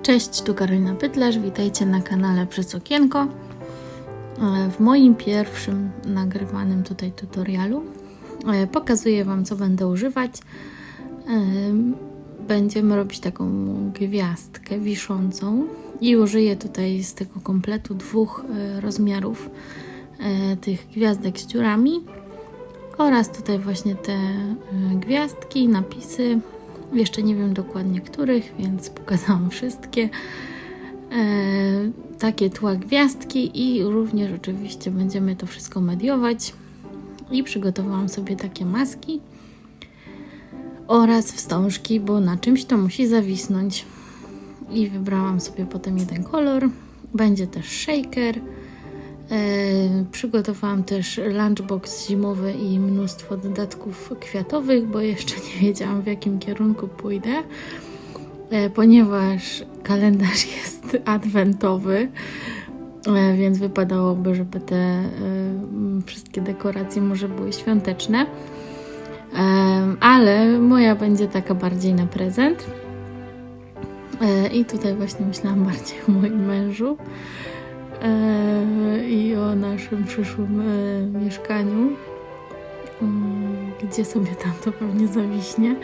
Cześć, tu Karolina Pytlarz, witajcie na kanale Przez Okienko. E, W moim pierwszym nagrywanym tutaj tutorialu e, pokazuję Wam, co będę używać. E, Będziemy robić taką gwiazdkę wiszącą i użyję tutaj z tego kompletu dwóch rozmiarów tych gwiazdek z dziurami oraz tutaj właśnie te gwiazdki, napisy. Jeszcze nie wiem dokładnie których, więc pokazałam wszystkie. E, takie tła gwiazdki i również oczywiście będziemy to wszystko mediować. I przygotowałam sobie takie maski oraz wstążki, bo na czymś to musi zawisnąć. I wybrałam sobie potem jeden kolor. Będzie też shaker. E, przygotowałam też lunchbox zimowy i mnóstwo dodatków kwiatowych, bo jeszcze nie wiedziałam w jakim kierunku pójdę, e, ponieważ kalendarz jest adwentowy, e, więc wypadałoby, żeby te wszystkie dekoracje może były świąteczne. Ale moja będzie taka bardziej na prezent. I tutaj właśnie myślałam bardziej o moim mężu i o naszym przyszłym e, mieszkaniu, mm, gdzie sobie tam to pewnie zawiśnie.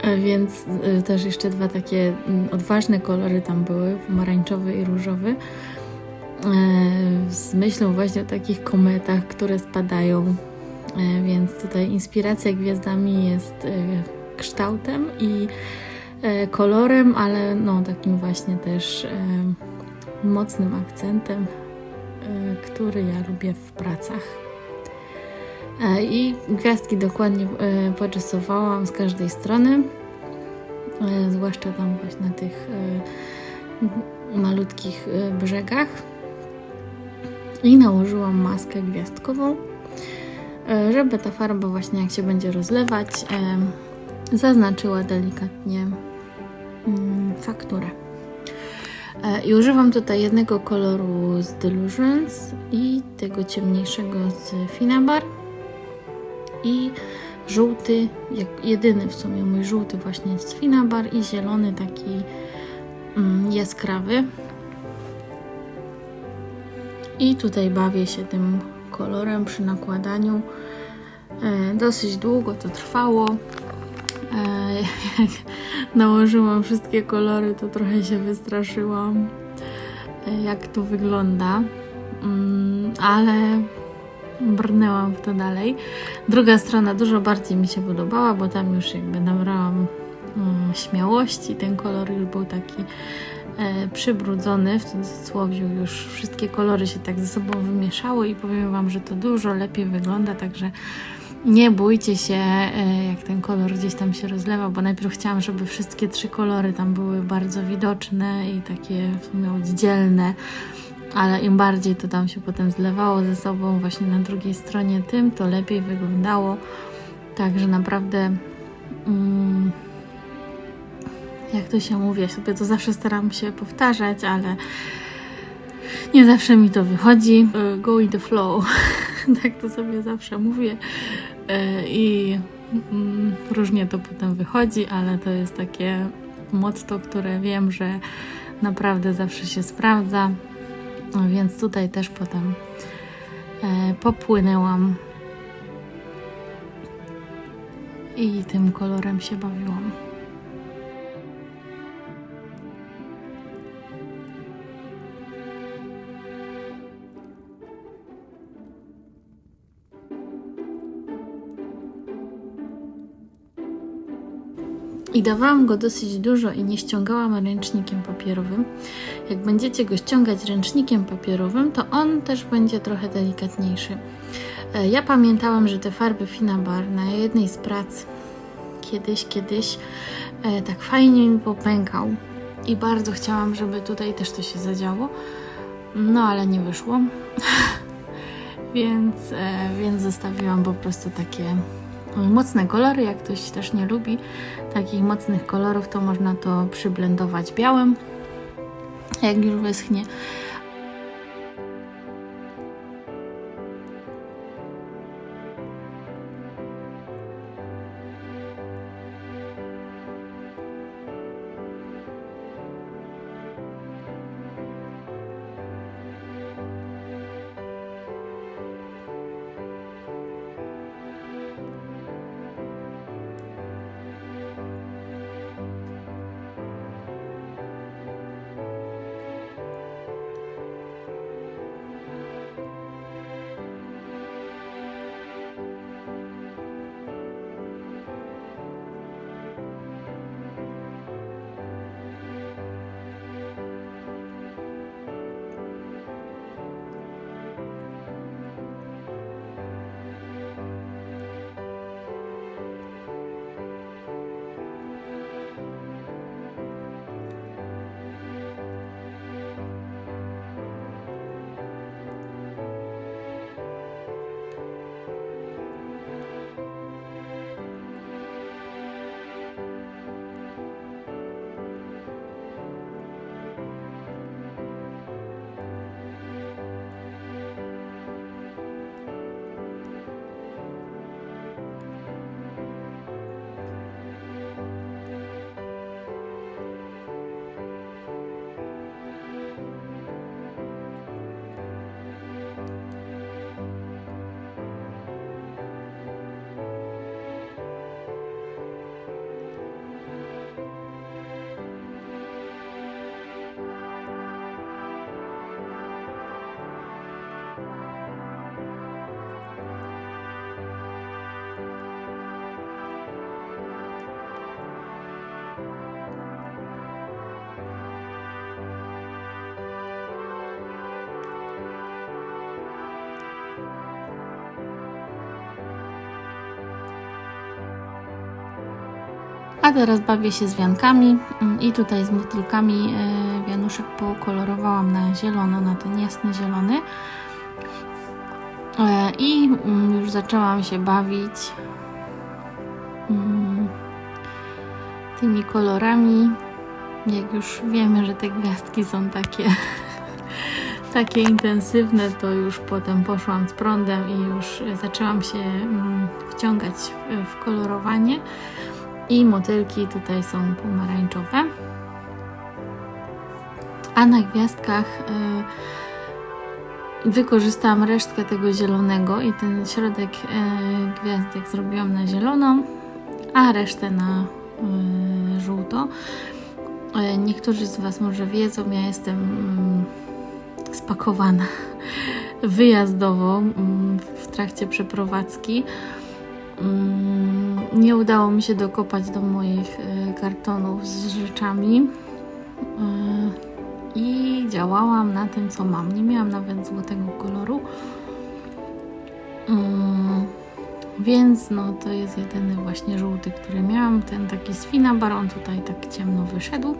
E, Więc e, też jeszcze dwa takie mm, odważne kolory tam były, pomarańczowy i różowy. Z myślą właśnie o takich kometach, które spadają. Więc tutaj inspiracja gwiazdami jest kształtem i kolorem, ale no takim właśnie też mocnym akcentem, e, który ja lubię w pracach. E, I gwiazdki dokładnie e, porysowałam z każdej strony, zwłaszcza tam właśnie na tych malutkich brzegach. I nałożyłam maskę gwiazdkową, żeby ta farba właśnie jak się będzie rozlewać, zaznaczyła delikatnie mm, fakturę. E, I używam tutaj jednego koloru z Delusions i tego ciemniejszego z Finabar i żółty, jak jedyny w sumie mój żółty właśnie z Finabar i zielony taki mm, jaskrawy. I tutaj bawię się tym kolorem przy nakładaniu. E, dosyć długo to trwało. Jak nałożyłam wszystkie kolory, to trochę się wystraszyłam, e, jak to wygląda. Mm, ale brnęłam w to dalej. Druga strona dużo bardziej mi się podobała, bo tam już jakby nabrałam mm, śmiałości. Ten kolor już był taki e, przybrudzony, w cudzysłowie już wszystkie kolory się tak ze sobą wymieszały i powiem Wam, że to dużo lepiej wygląda, także nie bójcie się, e, jak ten kolor gdzieś tam się rozlewa, bo najpierw chciałam, żeby wszystkie trzy kolory tam były bardzo widoczne i takie w sumie oddzielne, ale im bardziej to tam się potem zlewało ze sobą właśnie na drugiej stronie, tym to lepiej wyglądało. Także naprawdę, mm, jak to się mówi, ja sobie to zawsze staram się powtarzać, ale nie zawsze mi to wychodzi. E, Go with the flow, tak to sobie zawsze mówię. E, I mm, różnie to potem wychodzi, ale to jest takie motto, które wiem, że naprawdę zawsze się sprawdza. No Więc tutaj też potem e, popłynęłam i tym kolorem się bawiłam. I dawałam go dosyć dużo i nie ściągałam ręcznikiem papierowym. Jak będziecie go ściągać ręcznikiem papierowym, to on też będzie trochę delikatniejszy. E, Ja pamiętałam, że te farby Finabar na jednej z prac kiedyś, kiedyś e, tak fajnie mi popękał i bardzo chciałam, żeby tutaj też to się zadziało. No ale nie wyszło. więc, e, więc zostawiłam po prostu takie mocne kolory. Jak ktoś też nie lubi takich mocnych kolorów, to można to przyblendować białym, jak już wyschnie. A teraz bawię się z wiankami mm, i tutaj z motylkami e, wianuszek pokolorowałam na zielono, na ten jasny zielony. E, I mm, już zaczęłam się bawić mm, tymi kolorami. Jak już wiemy, że te gwiazdki są takie takie intensywne, to już potem poszłam z prądem i już zaczęłam się wciągać w kolorowanie. I motylki tutaj są pomarańczowe. A na gwiazdkach y, wykorzystałam resztkę tego zielonego i ten środek y, gwiazdek zrobiłam na zielono, a resztę na y, żółto. Niektórzy z Was może wiedzą, ja jestem mm, spakowana wyjazdowo mm, w trakcie przeprowadzki. Mm, Nie udało mi się dokopać do moich e, kartonów z rzeczami E, i działałam na tym, co mam. Nie miałam nawet złotego koloru. Mm, Więc no to jest jedyny właśnie żółty, który miałam. Ten taki z Finabar, on tutaj tak ciemno wyszedł.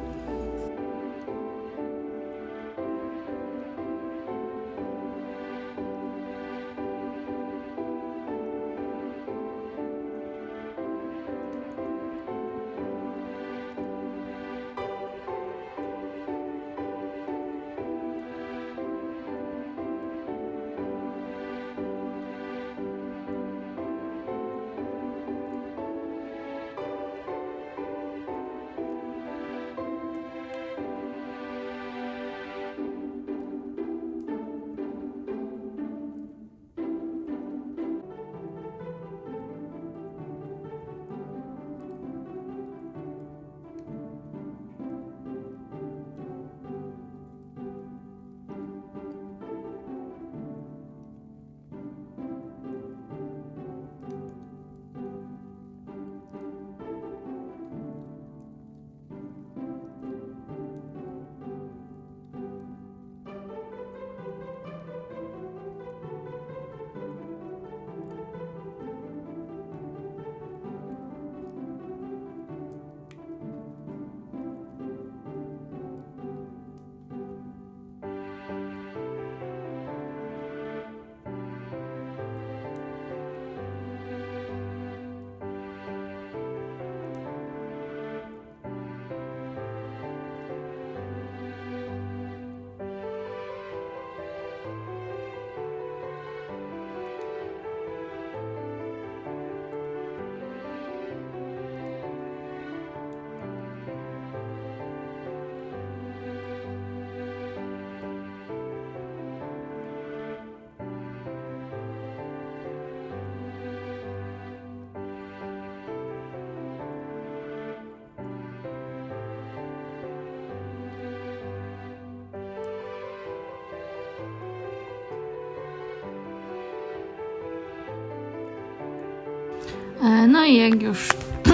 No i jak już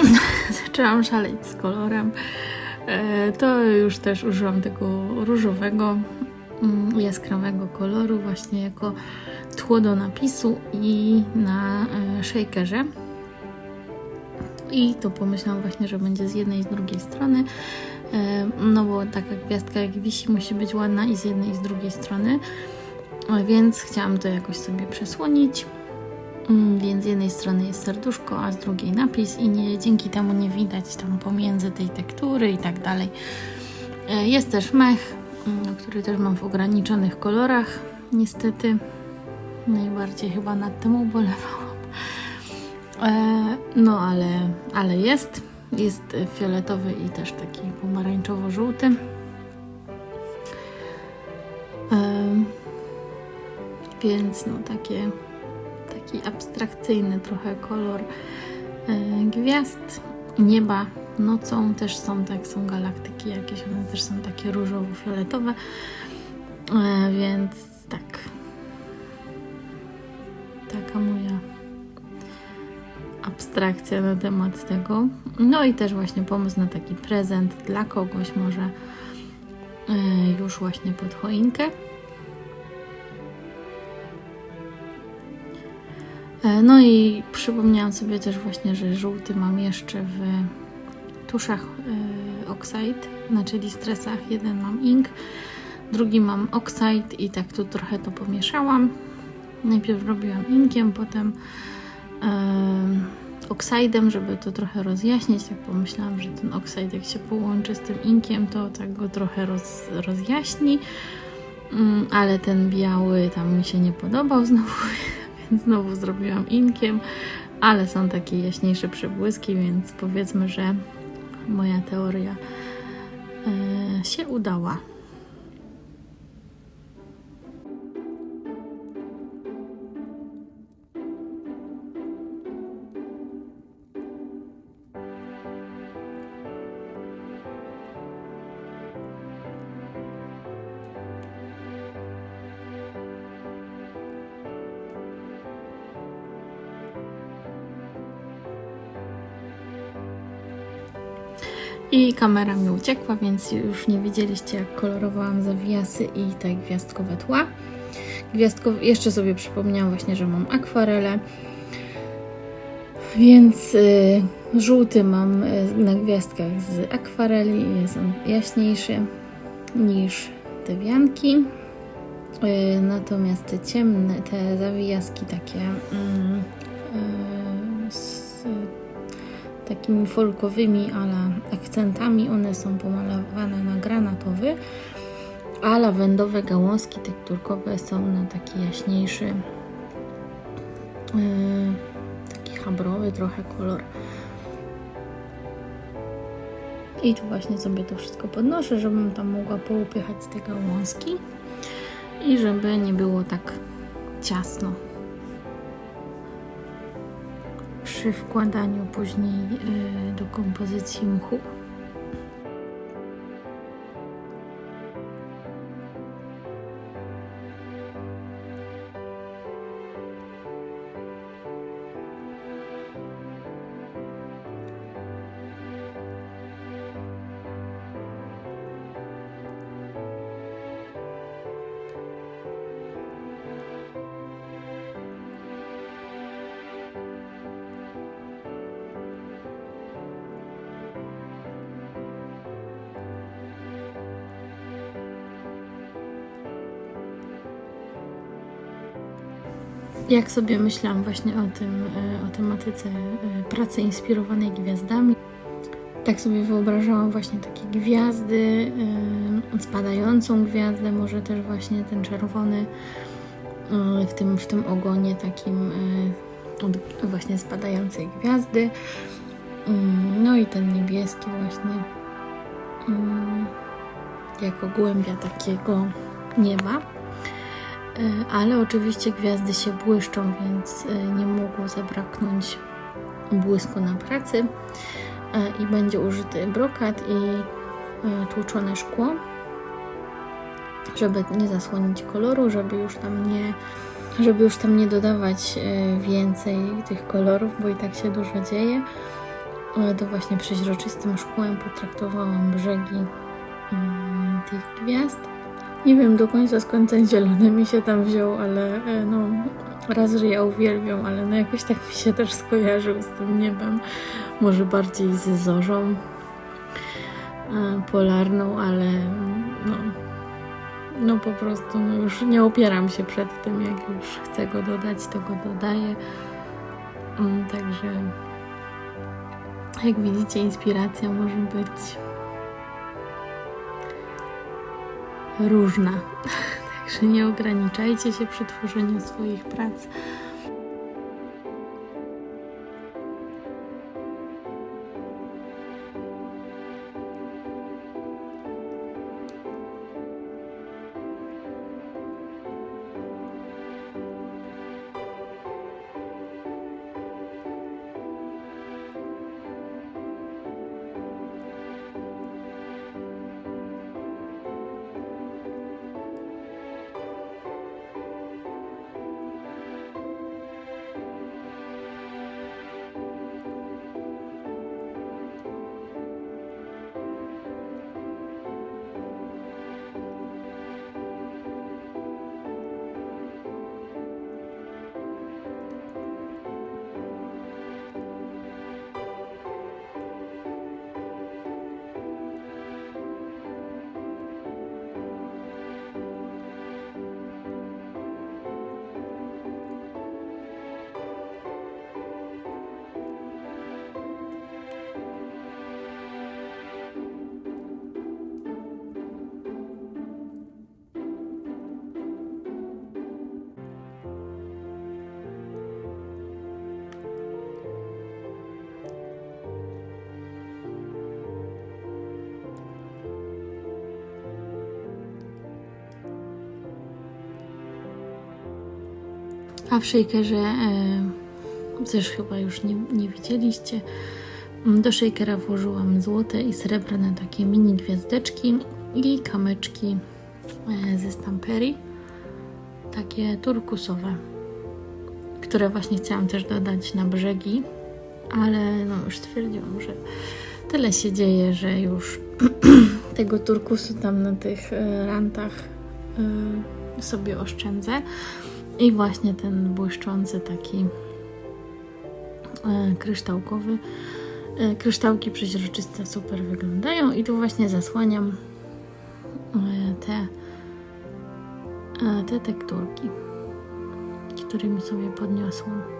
zaczęłam szaleć z kolorem, e, to już też użyłam tego różowego, mm, jaskrawego koloru właśnie jako tło do napisu i na e, shakerze. I to pomyślałam właśnie, że będzie z jednej i z drugiej strony, e, no bo taka gwiazdka jak wisi musi być ładna i z jednej i z drugiej strony, E, więc chciałam to jakoś sobie przesłonić. Mm, Więc z jednej strony jest serduszko, a z drugiej napis i nie, dzięki temu nie widać tam pomiędzy tej tektury i tak dalej. E, Jest też mech, mm, który też mam w ograniczonych kolorach, niestety. Najbardziej chyba nad tym ubolewałam. E, No ale, ale jest. Jest fioletowy i też taki pomarańczowo-żółty. Em, Więc no takie taki abstrakcyjny trochę kolor e, gwiazd, nieba nocą też są, tak są galaktyki jakieś, one też są takie różowo-fioletowe, e, więc tak. Taka moja abstrakcja na temat tego. No i też właśnie pomysł na taki prezent dla kogoś może e, już właśnie pod choinkę. No i przypomniałam sobie też właśnie, że żółty mam jeszcze w tuszach y, Oxide, znaczy Distresach. Jeden mam ink, drugi mam Oxide i tak tu trochę to pomieszałam. Najpierw robiłam inkiem, potem y, oksydem, żeby to trochę rozjaśnić. Tak pomyślałam, że ten oksyd jak się połączy z tym inkiem, to tak go trochę roz, rozjaśni. Mm, ale ten biały tam mi się nie podobał znowu, znowu zrobiłam inkiem, ale są takie jaśniejsze przebłyski, więc powiedzmy, że moja teoria e, się udała. Kamera mi uciekła, więc już nie widzieliście, jak kolorowałam zawijasy i te gwiazdkowe tła. Gwiazdkowe, jeszcze sobie przypomniałam właśnie, że mam akwarele. Więc y, żółty mam y, na gwiazdkach z akwareli jest on jaśniejszy niż te wianki. Y, natomiast te ciemne, te zawijaski takie mm, y, z takimi folkowymi ale akcentami. One są pomalowane na granatowy, a lawendowe gałązki tekturkowe są na taki jaśniejszy, yy, taki habrowy trochę kolor. I tu właśnie sobie to wszystko podnoszę, żebym tam mogła poupychać te gałązki i żeby nie było tak ciasno przy wkładaniu później y, do kompozycji mchu. Jak sobie myślałam właśnie o tym, e, o tematyce e, pracy inspirowanej gwiazdami, tak sobie wyobrażałam właśnie takie gwiazdy, e, spadającą gwiazdę, może też właśnie ten czerwony w tym, w tym ogonie takim od właśnie spadającej gwiazdy. Mm, no i ten niebieski właśnie mm, jako głębia takiego nieba. E, ale oczywiście gwiazdy się błyszczą, więc e, nie mogło zabraknąć błysku na pracy e, i będzie użyty brokat i tłuczone szkło, żeby nie zasłonić koloru, żeby już tam nie żeby już tam nie dodawać więcej tych kolorów, bo i tak się dużo dzieje. To właśnie przeźroczystym szkłem potraktowałam brzegi mm, tych gwiazd. Nie wiem do końca skąd ten zielony mi się tam wziął, ale e, no raz, że ja uwielbiam, ale no jakoś tak mi się też skojarzył z tym niebem. Może bardziej z zorzą e, polarną, ale no, no po prostu no już nie opieram się przed tym, jak już chcę go dodać, to go dodaję. Mm, także jak widzicie, inspiracja może być różna. Także nie ograniczajcie się przy tworzeniu swoich prac. A w shakerze e, też chyba już nie, nie widzieliście. Do shakera włożyłam złote i srebrne takie mini gwiazdeczki i kamyczki e, ze stamperii. Takie turkusowe, które właśnie chciałam też dodać na brzegi, ale no już stwierdziłam, że tyle się dzieje, że już tego turkusu tam na tych e, rantach sobie oszczędzę. I właśnie ten błyszczący taki e, kryształkowy. E, kryształki przeźroczyste super wyglądają i tu właśnie zasłaniam e, te, te tekturki, którymi sobie podniosłam.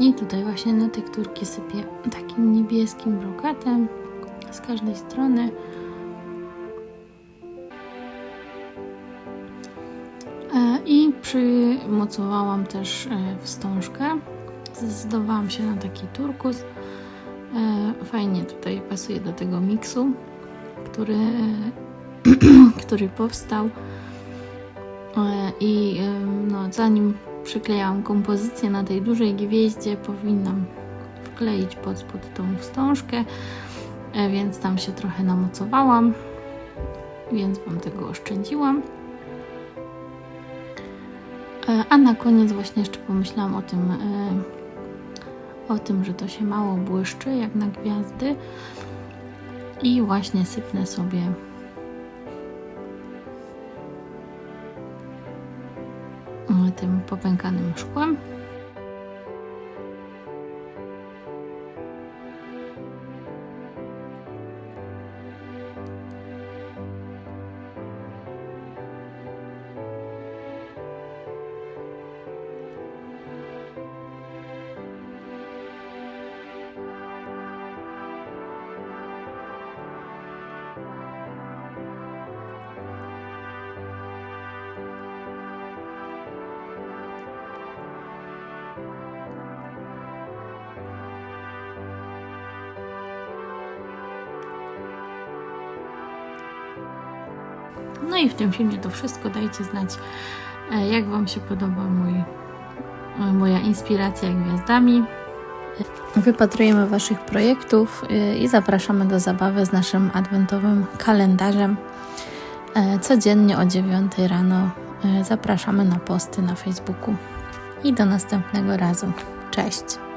I tutaj właśnie na tekturki sypię takim niebieskim brokatem z każdej strony. E, I przymocowałam też e, wstążkę. Zdecydowałam się na taki turkus. E, Fajnie tutaj pasuje do tego miksu, który, który powstał. I no, zanim przyklejałam kompozycję na tej dużej gwieździe, powinnam wkleić pod spód tą wstążkę, e, więc tam się trochę namocowałam, więc Wam tego oszczędziłam. E, A na koniec właśnie jeszcze pomyślałam o tym, e, o tym, że to się mało błyszczy, jak na gwiazdy. I właśnie sypnę sobie tym popękanym szkłem. No i w tym filmie to wszystko. Dajcie znać, e, jak Wam się podoba mój, e, moja inspiracja gwiazdami. Wypatrujemy Waszych projektów e, i zapraszamy do zabawy z naszym adwentowym kalendarzem. Codziennie o 9 rano zapraszamy na posty na Facebooku. I do następnego razu. Cześć!